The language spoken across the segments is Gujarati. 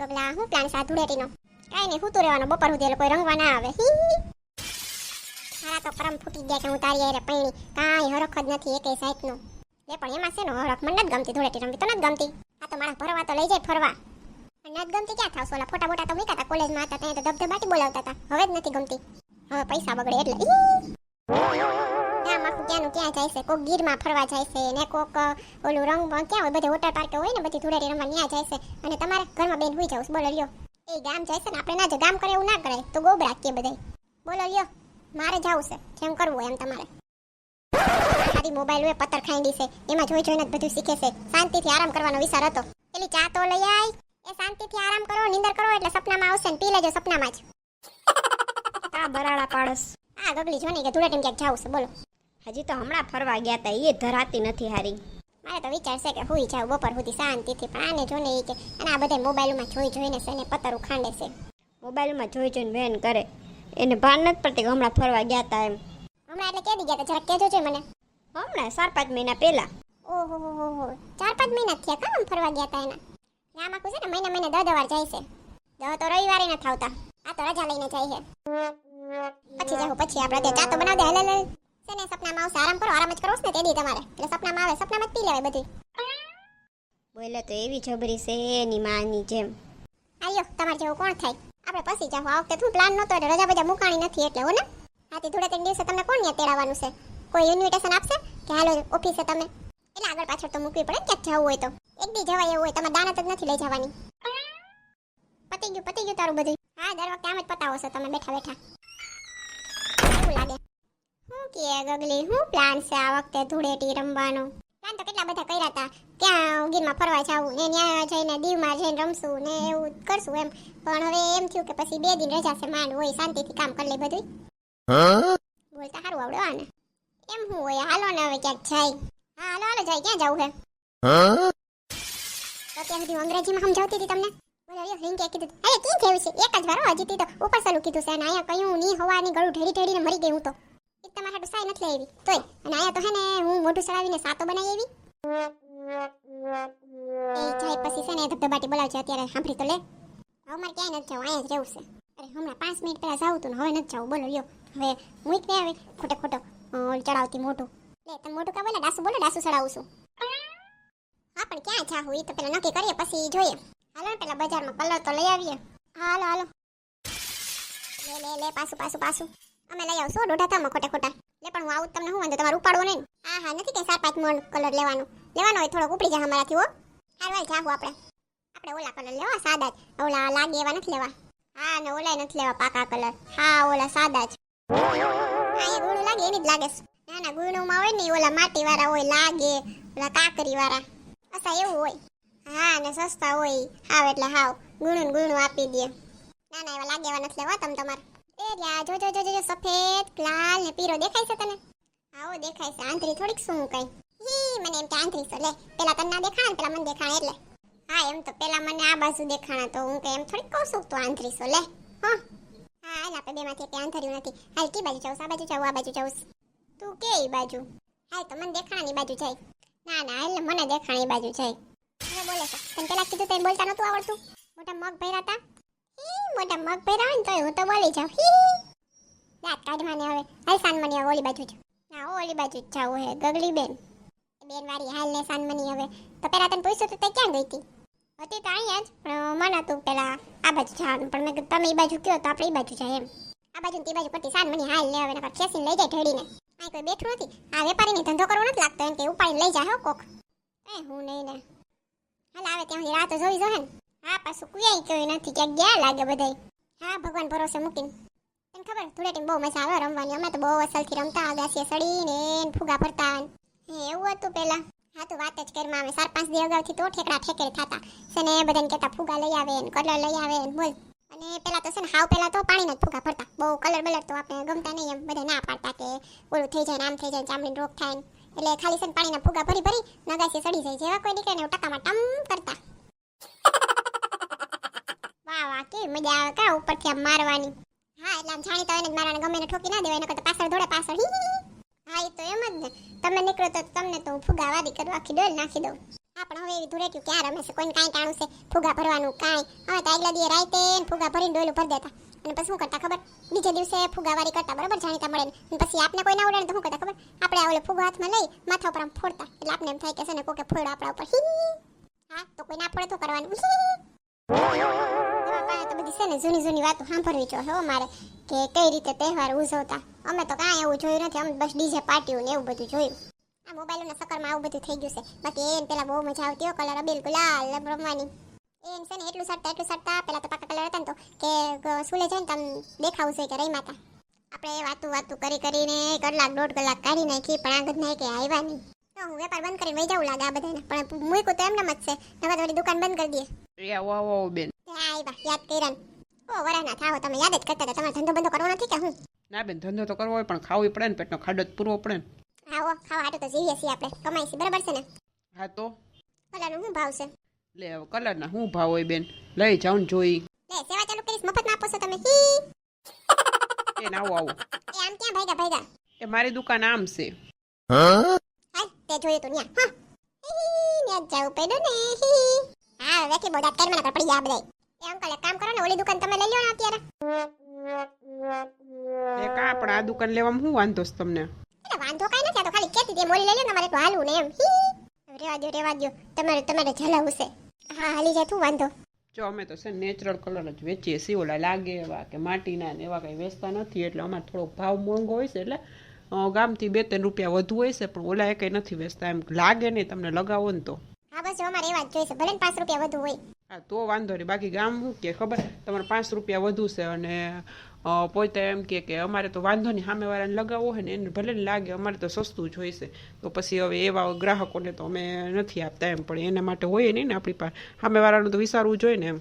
ગગલા હું પ્લાન સા ધૂળેટીનો કાંઈ નહીં સૂતું રહેવાનો બપોર સુધી એટલે કોઈ રંગવા ના આવે. હી, હી. મારા તો પરમ ફૂટી ગયા કે હું તારી હારે પૈણી. કાંઈ હરખ જ નથી એકે સાઈટનો એ પણ એમાં છે ને હરખ મને નથી ગમતી ધૂળેટી રમવી તો નથી ગમતી. આ તો મારા ફરવા તો લઈ જાય ફરવા. નથી ગમતી ક્યાં થાવ સોલા? ફોટા બોટા તો મૂક્યા હતા કોલેજમાં હતા ત્યાં તો ધબધબાટી બોલાવતા હતા. હવે જ નથી ગમતી. હવે પૈસા બગડે એટલે. ક્યાંનું ક્યાં જાય છે કોક ગીરમાં ફરવા જાય છે ને કોક ઓલું રંગ ક્યાં હોય બધે વોટર પાર્ક હોય ને બધી ધૂળેટી રમવા ન્યા જાય છે. અને તમારે ઘરમાં બેન હોઈ જાવ બોલો લ્યો. એ ગામ જાય છે ને આપણે ના જો ગામ કરે એવું ના કરે તો ગોબરા કે બધાય. બોલો લ્યો. મારે જવું છે. જેમ કરવું હોય એમ તમારે? ખાલી મોબાઈલ હોય પથ્થર ખાઈ છે. એમાં જોઈ જોઈને જ બધું શીખે છે. શાંતિથી આરામ કરવાનો વિચાર હતો. પેલી ચા તો લઈ આય. એ શાંતિથી આરામ કરો નિંદર કરો એટલે સપનામાં આવશે ને પી લેજો સપનામાં જ. આ બરાડા પાડસ. આ ગગલી જો કે ધૂળેટીમ ક્યાંક જાવું છે. બોલો. હજી તો હમણાં ફરવા ગયા હતા એ ધરાતી નથી હારી. મારે તો વિચાર છે કે હુઈ જાવ બપોર સુધી શાંતિથી પણ આને જોને એ કે અને આ બધા મોબાઈલમાં જોઈ જોઈને છે ને ખાંડે ઉખાંડે છે. મોબાઈલમાં જોઈ જોઈને વેન કરે. એને ભાન નથી પડતી કે હમણાં ફરવા ગયા હતા એમ. હમણાં એટલે કેદી ગયા હતા જરાક કહેજો છે મને. હમણાં ચાર પાંચ મહિના પહેલા. ઓહો હો હો હો. ચાર પાંચ મહિના થયા કામ ફરવા ગયા તા એના? આમ આખું છે ને મહિના મહિને દસ વાર જાય છે. દસ તો રવિવારે નથી આવતા. આ તો રજા લઈને જાય છે. પછી જાઉં પછી આપણે ત્યાં ચા તો બનાવ દે હલે. છે ને સપનામાં આવશે. આરામ કરો આરામ જ કરો ને તે દી તમારે. એટલે સપનામાં આવે સપનામાં જ પી લેવાય બધી બોલે તો એવી જબરી છે એની માની જેમ. આયો તમારે જેવું કોણ થાય? આપણે પછી જાવ આ વખતે શું પ્લાન નહોતો એટલે રજા બજા મુકાણી નથી એટલે હો ને. થોડા ત્રણ દિવસે તમને કોણ ત્યાં તેડાવવાનું છે? કોઈ ઇન્વિટેશન આપશે? કે હાલો ઓફિસે તમે. એટલે આગળ પાછળ તો મૂકવી પડે ક્યાંક જવું હોય તો. એક દી જવાય એવું હોય તમે દાનત જ નથી લઈ જવાની. પતી ગયું પતી ગયું તારું બધું હા દર વખતે આમ જ પતાવો છો તમે બેઠા બેઠા. શું કે ગગલી હું પ્લાન છે આ વખતે ધૂળેટી રમવાનો? પ્લાન તો કેટલા બધા કર્યા હતા ક્યાં ગીરમાં ફરવા જાવું ને ત્યાં જઈને દીવમાં જઈને રમશું ને એવું કરશું એમ. પણ હવે એમ થયું કે પછી બે દિન રજા છે માંડ હોય શાંતિથી કામ કરી લે બધું બોલતા સારું આવડે આને. એમ હું હોય હાલો ને હવે ક્યાંક જાય. હા હાલો હાલો જાય. ક્યાં જવું હે? તો ત્યાં સુધી અંગ્રેજીમાં સમજાવતી હતી તમને? બોલો લ્યો કીધું. અરે કી જેવું છે. એક જ વાર હજી તો ઉપર સલું કીધું છે અને અહીંયા કયું ની હવાની ગળું ઢેરી ઢેરીને મરી ગઈ હું તો. એક તમારા હાટુ નથી લેવી. તોય. અને આયા તો હે ને, હું મોઢું ચડાવીને સાતો બનાવી આવી એ જાય પછી છે ને, ધબધબાટી છે અત્યારે. સાંભળી તો લે. હવે મારે ક્યાંય નથી જવું અહીંયા જ રહેવું છે. અરે, હમણાં પાંચ મિનિટ પહેલાં જાવું તું ને હવે નથી જવું. બોલો, લ્યો. હવે મૂક ને આવે ખોટે ખોટો. ચડાવતી મોટું લે તમે મોટું કા બોલે ડાસુ બોલો, ડાસુ ચડાવું છું. હા, પણ ક્યાં જાવું એ તો પેલા નક્કી કરીએ, પછી જોઈએ. હાલો ને, પેલા બજારમાં કલર તો લઈ આવીએ. હાલો હાલો. લે લે લે, પાછું પાછું પાછું. અમે લઈ આવશું દોઢા થામાં ખોટા ખોટા. લે, પણ હું આવું તમને શું વાંધો? તમારે ઉપાડવો નહીં? હા હા, નથી કે સાત પાંચ મોલ કલર લેવાનો. લેવાનો હોય થોડોક ઉપડી જાય અમારાથી, હો. હારું, હાલ જાવું આપણે. આપણે ઓલા કલર લેવા સાદા જ. ઓલા લાગે એવા નથી લેવા. હા, ને ઓલા નથી લેવા પાકા કલર હા, ઓલા સાદા જ. હા, એ ગુણું લાગે, એની જ લાગે. ના ના ગુણુંમાં હોય ને ઓલા માટી વાળા હોય, લાગે. ઓલા કાકરી વાળા અચ્છા, એવું હોય. હા, ને સસ્તા હોય. હા એટલે હાવ. ગુણું ગુણું આપી દે. ના ના એવા લાગે એવા નથી લેવા તમે તમારે. એ લ્યા જો જો જો જો સફેદ, લાલ ને પીરો દેખાય છે તને? આવો દેખાય છે, આંતરી થોડીક શું કઈ હી, મને એમ કે આંતરી છે, લે, પેલા તને દેખાણા, પેલા મને દેખાણ, એટલે. હા, એમ તો પેલા મને આ બાજુ દેખાણા, તો હું કે એમ થોડીક કહું છું તો આંતરી છે, લે. હા. હા, હાલ, આપણે બેમાંથી કે આંતર્યું નથી. હાલ, કી બાજુ જાઉં આ બાજુ જાઉં, આ બાજુ જાઉં તું કે એ બાજુ? હાલ, તો મને દેખાણની બાજુ જાય. ના ના એટલે મને દેખાણા બાજુ જાય. બોલે છે. તને પેલા કીધું તને બોલતા નતું આવડતું? મોટા મગ ભર્યા હતા? મોટા મગ પહેરા હોય ને તોય હું તો બોલી જાઉં. હી દાંત કાઢવા ને હવે. હાલ સાનમની હવે ઓલી બાજુ જ. ના ઓલી બાજુ જ જાવું હે, ગગલી બેન. બેન વાળી હાલ ને સાનમની હવે. તો પેલા તને પૂછ્યું તો, તે ક્યાં ગઈ હતી હતી તો અહીંયા જ, પણ મને હતું પેલા આ બાજુ જવાનું. પણ મેં તમે એ બાજુ કયો તો આપણે એ બાજુ જાય એમ. આ બાજુ ને તે બાજુ કરતી સાનમની હાલ ને હવે, નકર ખેંચીને લઈ જાય ઢેડીને અહીં કોઈ બેઠું નથી. આ વેપારીને ધંધો કરવો નથી લાગતો, એમ કે ઉપાડીને લઈ જાય હો કોક. એ, હું નહીં ને. હાલ આવે ત્યાં સુધી તો જોઈ જોહે ને. હા, પાછું કુયાઈ કોઈ નથી ક્યાંક ગયા લાગે બધાય. હા, ભગવાન ભરોસે મૂકીને. તને ખબર ધૂળેટીમાં બહુ મજા આવે રમવાની. અમે તો બહુ અસલથી રમતા આગાસીએ સડીને ફુગા ફરતા હે, એવું હતું પેલા. હા, તો વાત જ કરમાં આવે. ચાર પાંચ દિવસ અગાઉથી તો ઠેકડા ઠેકેર થતા. છે બધાને કહેતા, ફુગા લઈ આવે ને કલર લઈ આવે ને બોલ. અને પેલા તો છે ને, હાવ પેલા તો પાણીના જ ફુગા ફરતા. બહુ કલર બલર તો આપણે ગમતા નહીં એમ. બધા ના પાડતા કે ઓલું થઈ જાય ને આમ થઈ જાય ચામડીનો રોગ થાય એટલે ખાલી છે પાણીના ફુગા ભરી ભરી નગાસી સડી જાય. જેવા કોઈ નીકળે ને ટકામાં ટમ કરતા. કરતા ખબર? બીજે દિવસે ફુગાવારી કરતા, બરાબર? જાણીતા મળે પછી આપને કોઈ ના તો શું કરતા ખબર? આપણે આ ઓલે માથા ઉપર આમ ફોડતા. એમ થાય કે હા તો કોઈ ના ફોડે તો કરવાનું. પાસે તો બધી છે ને જૂની જૂની વાતો સાંભળવી જોઈએ હો મારે કે કઈ રીતે તહેવાર ઉજવતા. અમે તો કાંઈ એવું જોયું નથી, અમે બસ ડીજે પાર્ટીઓ ને એવું બધું જોયું. આ મોબાઈલોના ચક્કરમાં આવું બધું થઈ ગયું છે. બાકી એને પેલા બહુ મજા આવતી હો, કલર બિલકુલ લાલ રમવાની. એમ છે ને એટલું સડતા એટલું સડતા પેલા તો પાકા કલર હતા ને તો, કે સુલે જઈને તમે દેખાવું છે કે રહી માતા આપણે વાતું વાતું કરી કરીને કલાક, દોઢ કલાક કાઢી નાખી, પણ આગળ નહીં કે આવ્યા નહીં. તો હું વેપાર બંધ કરીને વહી જવું લાગે આ બધાને પણ મૂકું તો એમને જ છે. નવા થોડી દુકાન બંધ કરી દઈએ. આવો આવો બેન. આવ્યા યાદ કર્યા ઓ વરાના થાવો તમે યાદ જ કરતા હતા. તમારે ધંધો બંધો કરવો નથી કે હું? ના બેન ધંધો તો કરવો હોય પણ ખાવું પડે ને પેટનો ખાડો પૂરવો પડે ને. આવો ખાવા હાટું તો જીવીએ છીએ આપણે. કમાઈ છીએ બરાબર છે ને? હા તો? કલરનું શું ભાવ છે? લે હવે કલરના શું ભાવ હોય બેન? લઈ જાઉં ને જોઈ. લે સેવા ચાલુ કરીશ મફતમાં આપો છો તમે. હી. એ આવો આવો. એ આમ ક્યાં ભાઈગા ભાઈગા? એ મારી દુકાન આમ છે. તે જોયું તું ન્યા. હા. હી ન્યા જવું પડ્યું ને. હી હા. વેખી દાંત કાઢવાના પર પડી ગયા બધા એ અંકલ એક કામ કરો ને ઓલી દુકાન તમે લઈ લો ને અત્યારે. એ કા આ દુકાન લેવામાં શું વાંધો છે તમને? એટલે વાંધો કાઈ નથી આ તો ખાલી કહેતી હતી મોલી લઈ લો ને તો એમ. રેવા દો રેવા દો તમારે તમારે જલાવું છે. હા હાલી જાય તું વાંધો? જો અમે તો છે નેચરલ કલર જ વેચીએ છીએ ઓલા લાગે એવા કે માટીના ને એવા કંઈ વેચતા નથી એટલે અમારે થોડોક ભાવ મોંઘો હોય છે એટલે ગામથી બે ત્રણ રૂપિયા વધુ હોય છે પણ ઓલા એ કંઈ નથી વેચતા. એમ લાગે નહીં તમને લગાવો ને તો. હા બસ અમારે એવા જ જોઈશે ભલે પાંચ રૂપિયા વધુ હોય. હા તો વાંધો નહીં. બાકી ગામ શું કે ખબર? તમારે પાંચ રૂપિયા વધુ છે અને પોતે એમ કે કે અમારે તો વાંધો નહીં સામેવાળાને લગાવવો હોય ને એને ભલે લાગે અમારે તો સસ્તું જોઈશે તો પછી હવે એવા ગ્રાહકોને તો અમે નથી આપતા એમ પણ એના માટે હોય નહીં ને આપણી પાસે. સામેવાળાનું તો વિચારવું જોઈએ ને એમ.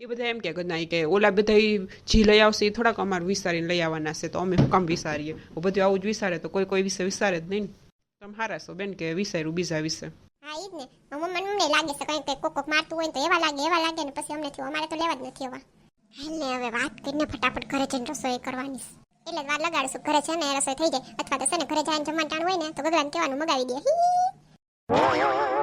એ બધા એમ કે ના કે ઓલા બધા જે જી લઈ આવશે એ થોડાક અમારે વિચારીને લઈ આવવાના છે તો અમે કામ વિચારીએ બધું આવું જ વિચારે તો કોઈ કોઈ વિશે વિચારે જ નહીં તમે હારા છો બેન કે વિચાર્યું બીજા વિશે? હા ઈ જ ને. મમ્મી મને લાગે છે કંઈક કોક કોક મારતું હોય ને તો એવા લાગે એવા લાગે ને પછી અમને થયું. અમારે તો લેવા જ નથી એવા. એટલે હવે વાત કરીને ફટાફટ ઘરે જઈને રસોઈ કરવાની. એટલે વાર લગાડશું. ઘરે છે ને રસોઈ થઈ જાય. અથવા તો છે ને ઘરે જઈને જમવાનું હોય ને તો ગગડાને કહેવાનું મગાવી દે.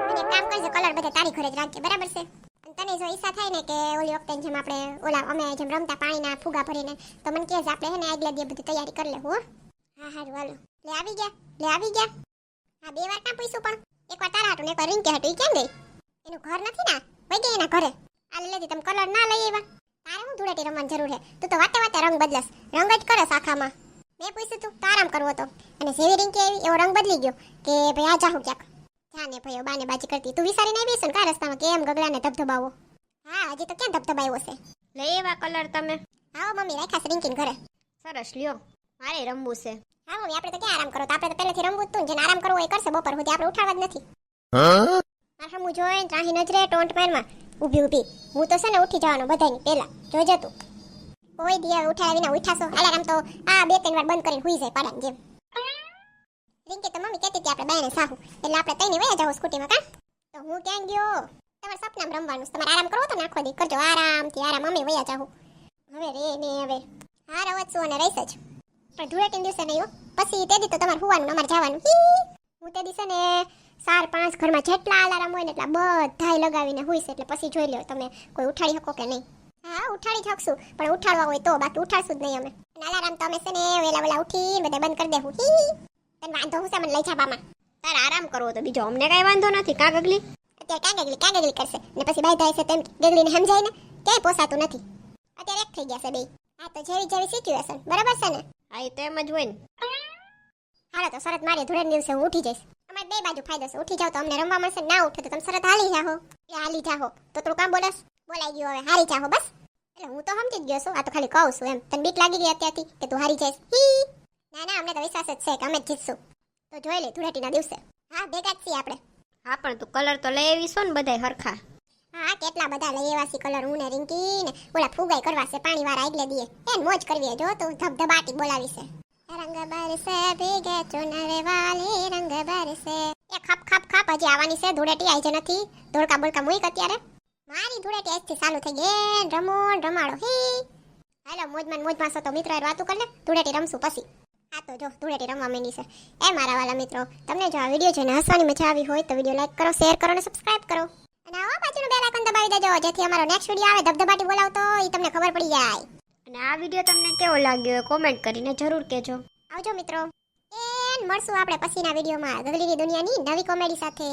અને કામ કરજો કલર બધા તારી ઘરે જ રાખજે. બરાબર છે? અને તને જો ઈચ્છા થાય ને કે ઓલી વખતે જેમ આપણે ઓલા અમે જેમ રમતા પાણીના ફુગા ભરીને તો મને કહેજે આપણે હે ને આગલા દે બધી તૈયારી કરી લેવું હો. હા હારું હાલો. લે આવી ગયા. લે આવી ગયા. હા બે વાર કાં પૂછ્યું પણ. એકવાર તારા હાટું ને એકવાર રિંકે હાટું ઈ ક્યાં ગઈ? એનું ઘર નથી ને? વઈ ગઈ એના ઘરે? આ લેતી તમે કલર ના લઈ આવ્યા. તારે હું ધૂળેટી રમવાની જરૂર છે? તું તો વાતે વાતે રંગ બદલસ રંગ જ કરે આખામાં મેં પૂછ્યું તું તો આરામ કરવો તો? અને જેવી રિંકી આવી એવો રંગ બદલી ગયો કે ભાઈ આ જાહું ક્યાંક. જાને ભાઈઓ બાને બાજી કરતી. તું વિસારી આવી બેસે ને કા રસ્તામાં? કેમ ગગડાને ધબધબાવો? હા હજી તો ક્યાં ધબધબાયો છે લઈ એવા કલર તમે. આવો મમ્મી રાખ્યા છે રિંકીને ઘરે. સરસ લ્યો. મારે રમવું છે. હા મમ્મી આપણે તો ક્યાં આરામ કરો? તો આપણે તો પહેલેથી રમવું જ તું જેને આરામ કરવો એ કરશે બપોર સુધી. આપણે ઉઠાડવા જ નથી. મારે હમું જોઈને ત્રાહી નજરે ટોન્ટ મારમાં ઊભી ઊભી. હું તો છે ને ઉઠી જવાનો બધાની પહેલા. જોજે તું. કોઈ દી હવે ઉઠાડ્યા વિના ઉઠાશો. અલાર્મ તો આ બે ત્રણ વાર બંધ કરીને હુઈ જાય પાડાની જેમ. રિંકી તો મમ્મી કહેતી હતી આપણે બાયને સાહુ. એટલે આપણે તઈને વયા જાવ સ્કૂટીમાં કા? તો હું ક્યાં ગયો? તમારે સપનામાં રમવાનું. તમારે આરામ કરવો તો નાખો દી. કરજો આરામથી આરામ. અમે વયા જાવ હવે રે ને હવે. હારા છું અને રહીશ જ. પણ ધૂળેટીના દિવસે નહીં પછી તે દી તો તમારે હુવાનું અમારે જવાનું. હી. તે દિવસે ને ચાર પાંચ ઘરમાં જેટલા અલાર્મ હોય ને એટલા બધાય લગાવીને હુઈશ. એટલે પછી જોઈ લો તમે કોઈ ઉઠાડી શકો કે નહીં. હા, ઉઠાડી શકશું. પણ ઉઠાડવા હોય તો બાકી ઉઠાડશું જ નહીં અમે. અલાર્મ તો અમે છે ને વેલા વેલા ઉઠીને બધા બંધ કરી દેવું હી. તને વાંધો હું છે મને લઈ જવામાં તારે આરામ કરવો તો બીજો અમને કાંઈ વાંધો નથી, કા ગગલી? અત્યારે ક્યાં ગગલી? ક્યાં ગગલી કરશે? ને પછી બાય થાય છે તેમ ગગલીને સમજાય ને ક્યાંય પોસાતું નથી. અત્યારે એક થઈ ગયા છે બે હા, તો જેવી જેવી સિચ્યુએશન બરાબર છે ને? હા, એ તો એમ જ હોય ને. હાલો, તો શરત મારી ધોળે દિવસે હું ઉઠી જઈશ. અમારે બે બાજુ ફાયદો છે. ઉઠી જાવ તો અમને રમવા મળશે, ના ઉઠે તો તમે શરત હાલી જાહો એ હાલી જાહો તો થોડું કામ બોલાશ બોલાઈ ગયું હવે, હારી જાહો બસ. એટલે હું તો સમજી જ ગયો છું. આ તો ખાલી કહું છું એમ. તને બીક લાગી ગઈ અત્યારથી કે તું હારી જઈશ? હી. ના ના, અમને તો વિશ્વાસ જ છે કે અમે જીતશું. તો જોઈ લે ધૂળેટીના દિવસે. હા, ભેગા જ છીએ આપણે. હા, પણ તું કલર તો લઈ આવીશો ને બધાય હરખા. હા, કેટલા બધા લઈ એવા સી કલર, હું ને રિંકી ને. ઓલા ફુગાઈ કરવા છે, પાણી વાળા આગલે દીએ. એન મોજ કરવી જો તું ધબધબાટી બોલાવી છે. રંગ બરસે ભીગે ચુનરે વાલી, રંગ બરસે એ ખપ ખપ ખપ, હજી આવવાની છે, ધૂળેટી આવી છે નથી. ધોળકા બોળકા મુઈક અત્યારે? મારી ધૂળેટી આજથી ચાલુ થઈ ગઈ. ને રમો રમાડો, હી. હાલો, મોજમાં મોજમાં છો તો મિત્રો વાતું કર ધૂળેટી રમશું પછી. આ તો જો, ધૂળેટી રમવા માંડી છે. એ મારા વાલા મિત્રો, તમને જો આ વીડિયો જોઈને હસવાની મજા આવી હોય તો વીડિયો લાઈક કરો શેર કરો અને સબસ્ક્રાઈબ કરો. અને આવા પાછળનું બેલ આઇકન દબાવી દેજો જેથી અમારો નેક્સ્ટ વીડિયો આવે ધબધબાટી બોલાવતો એ તમને ખબર પડી જાય. અને આ વીડિયો તમને કેવો લાગ્યો કોમેન્ટ કરીને જરૂર કહેજો. આવજો મિત્રો. એન મળશું આપણે પછીના વિડીયોમાં ગગડીની દુનિયાની નવી કોમેડી સાથે.